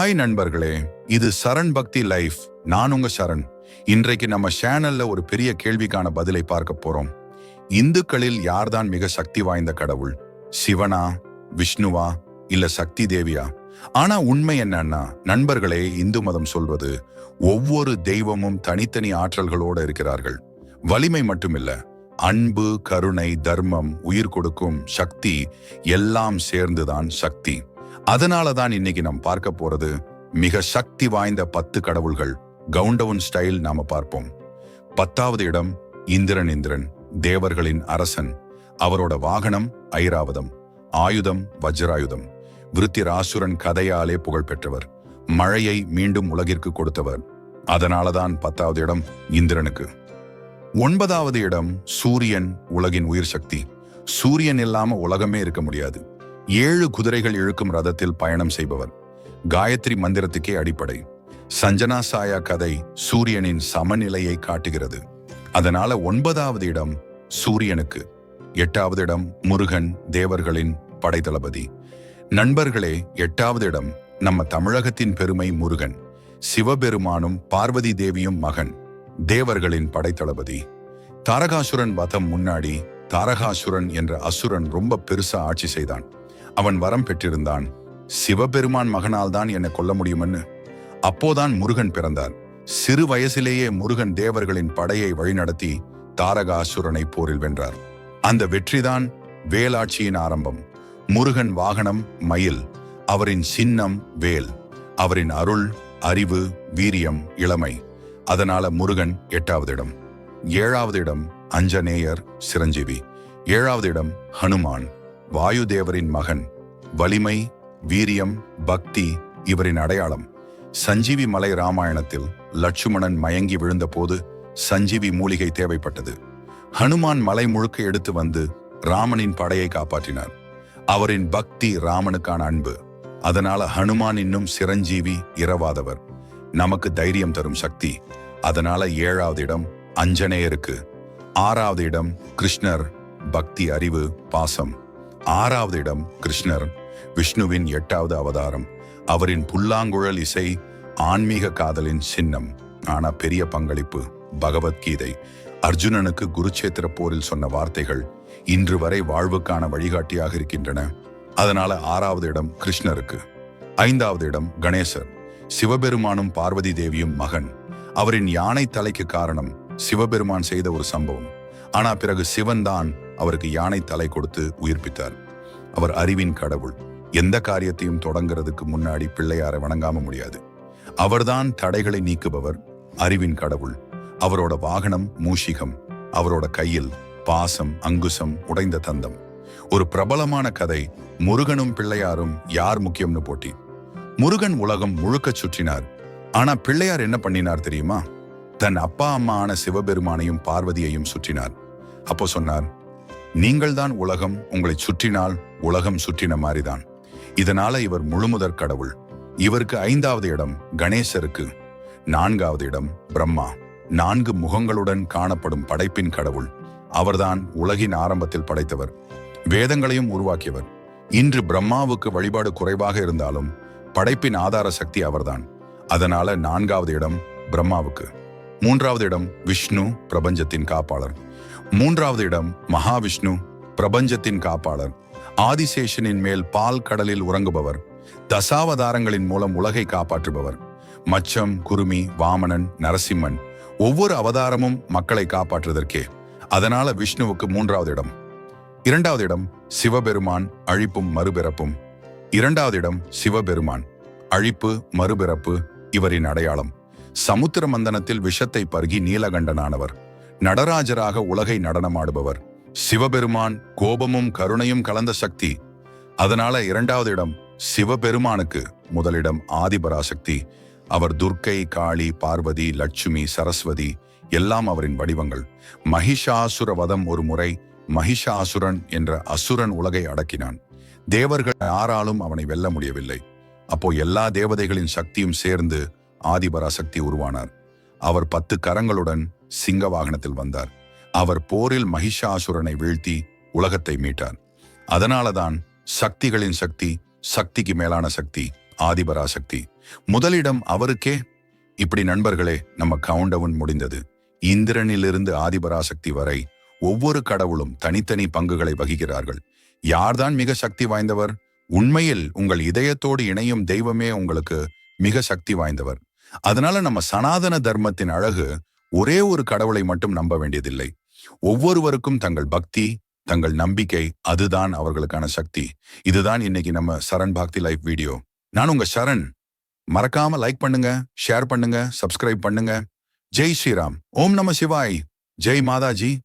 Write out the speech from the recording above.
Hi நண்பர்களே இது சரண் பக்தி லைஃப். நான் உங்க சரண். இன்றைக்கு நம்ம சேனல்ல ஒரு பெரிய கேள்விக்கான பதிலை பார்க்க போறோம். இந்துக்களில் யார்தான் மிக சக்தி வாய்ந்த கடவுள்? சிவனா விஷ்ணுவா இல்ல சக்தி தேவியா? ஆனா உண்மை என்னன்னா நண்பர்களே இந்து மதம் சொல்வது ஒவ்வொரு தெய்வமும் தனித்தனி ஆற்றல்களோட இருக்கிறார்கள். வலிமை மட்டுமில்ல அன்பு கருணை தர்மம் உயிர் கொடுக்கும் சக்தி எல்லாம் சேர்ந்துதான் சக்தி. அதனால தான் இன்னைக்கு நாம் பார்க்க போறது மிக சக்தி வாய்ந்த பத்து கடவுள்கள். கவுண்டவுன் ஸ்டைல் நாம பார்ப்போம். பத்தாவது இடம் இந்திரன் இந்திரன் தேவர்களின் அரசன். அவரோட வாகனம் ஐராவதம். ஆயுதம் வஜ்ராயுதம். விருத்திராசுரன் கதையாலே புகழ் பெற்றவர். மழையை மீண்டும் உலகிற்கு கொடுத்தவர். அதனாலதான் பத்தாவது இடம் இந்திரனுக்கு. ஒன்பதாவது இடம் சூரியன் உலகின் உயிர் சக்தி. சூரியன் இல்லாம உலகமே இருக்க முடியாது. ஏழு குதிரைகள் இழுக்கும் ரதத்தில் பயணம் செய்பவர். காயத்ரி மந்திரத்துக்கே அடிப்படை. சஞ்சனா சாயா கதை சூரியனின் சமநிலையை காட்டுகிறது. அதனால ஒன்பதாவது இடம் சூரியனுக்கு. எட்டாவது இடம் முருகன் தேவர்களின் படைத்தளபதி. நண்பர்களே எட்டாவது இடம் நம்ம தமிழகத்தின் பெருமை முருகன். சிவபெருமானும் பார்வதி தேவியும் மகன் தேவர்களின் படைத்தளபதி. தாரகாசுரன் வதம் முன்னாடி தாரகாசுரன் என்ற அசுரன் ரொம்ப பெருசா ஆட்சி செய்தான். அவன் வரம் பெற்றிருந்தான். சிவபெருமான் மகனால் தான் என்னை கொல்ல முடியும்னு அப்போதான் முருகன் பிறந்தார். சிறு வயசிலேயே முருகன் தேவர்களின் படையை வழிநடத்தி தாரகாசுரனை போரில் வென்றார். அந்த வெற்றிதான் வேலாட்சியின் ஆரம்பம். முருகன் வாகனம் மயில் அவரின் சின்னம் வேல் அவரின் அருள் அறிவு வீரியம் இளமை. அதனால முருகன் எட்டாவது இடம். ஏழாவது இடம் அஞ்சனேயர் சிரஞ்சீவி. ஏழாவது இடம் ஹனுமான். வாயுதேவரின் மகன். வலிமை வீரியம் பக்தி இவரின் அடையாளம். சஞ்சீவி மலை ராமாயணத்தில் லட்சுமணன் மயங்கி விழுந்தபோது சஞ்சீவி மூலிகை தேவைப்பட்டது. ஹனுமான் மலை முழுக்க எடுத்து வந்து ராமனின் படையை காப்பாற்றினார். அவரின் பக்தி ராமனுக்கான அன்பு. அதனால ஹனுமான் இன்னும் சிரஞ்சீவி இரவாதவர். நமக்கு தைரியம் தரும் சக்தி. அதனால ஏழாவது இடம் அஞ்சனேயருக்கு ஆறாவது இடம் கிருஷ்ணர். பக்தி அறிவு பாசம். ஆறாவது இடம் கிருஷ்ணர் விஷ்ணுவின் எட்டாவது அவதாரம். அவரின் புல்லாங்குழல் இசை ஆன்மீக காதலின் சின்னம். ஆனா பெரிய பங்களிப்பு பகவத்கீதை. அர்ஜுனனுக்கு குருச்சேத்திர போரில் சொன்ன வார்த்தைகள் இன்று வரை வாழ்வுக்கான வழிகாட்டியாக இருக்கின்றன. அதனால ஆறாவது இடம் கிருஷ்ணருக்கு. ஐந்தாவது இடம் கணேசர். சிவபெருமானும் பார்வதி தேவியும் மகன். அவரின் யானை தலைக்கு காரணம் சிவபெருமான் செய்த ஒரு சம்பவம். ஆனா பிறகு சிவன் தான் அவருக்கு யானை தலை கொடுத்து உயிர்ப்பித்தார். அவர் அறிவின் கடவுள். எந்த காரியத்தையும் தொடங்கிறதுக்கு முன்னாடி பிள்ளையாரை வணங்காம முடியாது. அவர்தான் தடைகளை நீக்குபவர் அறிவின் கடவுள். அவரோட வாகனம் மூஷிகம். அவரோட கையில் பாசம் அங்குசம் உடைந்த தந்தம். ஒரு பிரபலமான கதை. முருகனும் பிள்ளையாரும் யார் முக்கியம்னு போட்டி. முருகன் உலகம் முழுக்க சுற்றினார். ஆனா பிள்ளையார் என்ன பண்ணினார் தெரியுமா? தன் அப்பா அம்மா ஆன சிவபெருமானையும் பார்வதியையும் சுற்றினார். அப்போ சொன்னார் நீங்கள்தான் உலகம் உங்களை சுற்றினால் உலகம் சுற்றின மாதிரிதான் இதனால இவர் முழுமுதற் கடவுள். இவருக்கு ஐந்தாவது இடம் கணேசருக்கு நான்காவது இடம் பிரம்மா. நான்கு முகங்களுடன் காணப்படும் படைப்பின் கடவுள். அவர்தான் உலகின் ஆரம்பத்தில் படைத்தவர். வேதங்களையும் உருவாக்கியவர். இன்று பிரம்மாவுக்கு வழிபாடு குறைவாக இருந்தாலும் படைப்பின் ஆதார சக்தி அவர்தான். அதனால நான்காவது இடம் பிரம்மாவுக்கு. மூன்றாவது இடம் விஷ்ணு பிரபஞ்சத்தின் காப்பாளர். மூன்றாவது இடம் மகாவிஷ்ணு பிரபஞ்சத்தின் காப்பாளர். ஆதிசேஷனின் மேல் பால் கடலில் உறங்குபவர். தசாவதாரங்களின் மூலம் உலகை காப்பாற்றுபவர். மச்சம் குருமி வாமனன் நரசிம்மன் ஒவ்வொரு அவதாரமும் மக்களை காப்பாற்றுவதற்கே. அதனால விஷ்ணுவுக்கு மூன்றாவது இடம். இரண்டாவது இடம் சிவபெருமான் அழிப்பும் மறுபிறப்பும். இரண்டாவது இடம் சிவபெருமான். அழிப்பு மறுபிறப்பு இவரின் அடையாளம். சமுத்திர மந்தனத்தில் விஷத்தை பருகி நீலகண்டனானவர். நடராஜராக உலகை நடனமாடுபவர். சிவபெருமான் கோபமும் கருணையும் கலந்த சக்தி. அதனால இரண்டாவது இடம் சிவபெருமானுக்கு முதலிடம் ஆதிபராசக்தி. அவர் துர்க்கை காளி பார்வதி லட்சுமி சரஸ்வதி எல்லாம் அவரின் வடிவங்கள். மகிஷாசுர வதம் ஒரு முறை மகிஷாசுரன் என்ற அசுரன் உலகை அடக்கினான். தேவர்கள் யாராலும் அவனை வெல்ல முடியவில்லை. அப்போ எல்லா தேவதைகளின் சக்தியும் சேர்ந்து ஆதிபராசக்தி உருவானார். அவர் பத்து கரங்களுடன் சிங்க வாகனத்தில் வந்தார். அவர் போரில் மகிஷாசுரனை வீழ்த்தி உலகத்தை மீட்டார். அதனாலதான் சக்திகளின் சக்தி சக்திக்கு மேலான சக்தி ஆதிபராசக்தி. முதலிடம் அவருக்கே. இப்படி நண்பர்களே நம்ம கவுண்டவுன் முடிந்தது. இந்திரனிலிருந்து ஆதிபராசக்தி வரை ஒவ்வொரு கடவுளும் தனித்தனி பங்குகளை வகிக்கிறார்கள். யார்தான் மிக சக்தி வாய்ந்தவர்? உண்மையில் உங்கள் இதயத்தோடு இணையும் தெய்வமே உங்களுக்கு மிக சக்தி வாய்ந்தவர். அதனால நம்ம சனாதன தர்மத்தின் அழகு ஒரே ஒரு கடவுளை மட்டும் நம்ப வேண்டியதில்லை. ஒவ்வொருவருக்கும் தங்கள் பக்தி தங்கள் நம்பிக்கை அதுதான் அவர்களுக்கான சக்தி. இதுதான் இன்னைக்கு நம்ம சரண் பக்தி லைஃப் வீடியோ. நான் உங்க சரண். மறக்காம லைக் பண்ணுங்க ஷேர் பண்ணுங்க சப்ஸ்கிரைப் பண்ணுங்க. ஜெய் ஸ்ரீராம். ஓம் நம சிவாய். ஜெய் மாதாஜி.